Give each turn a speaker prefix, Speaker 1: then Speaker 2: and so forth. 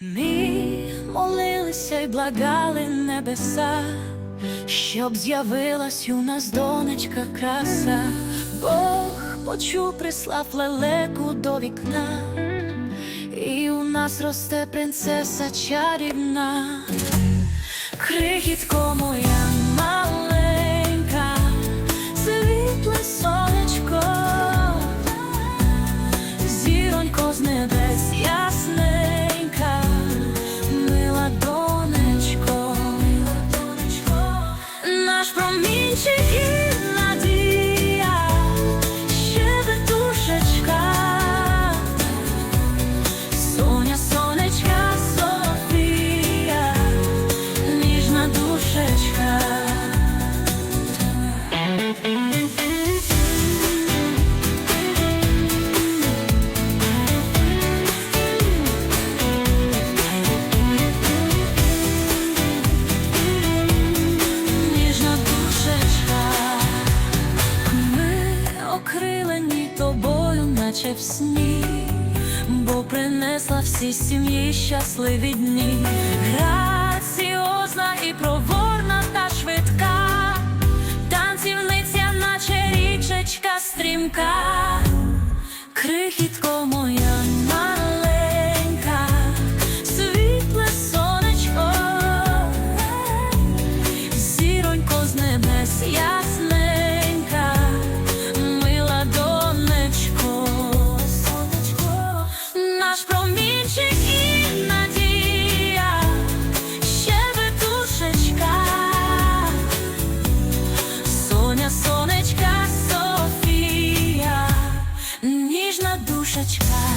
Speaker 1: Ми молилися й благали небеса, щоб з'явилась у нас донечка краса. Бог почув, прислав лелеку до вікна, і у нас росте принцеса чарівна, крихітко моя наче в сні, бо принесла всі сім'ї щасливі дні, nasz promieńczyk i nadzieja się wytuszyćka. Sonia, Soneczka, Sofia, niżna duszeczka.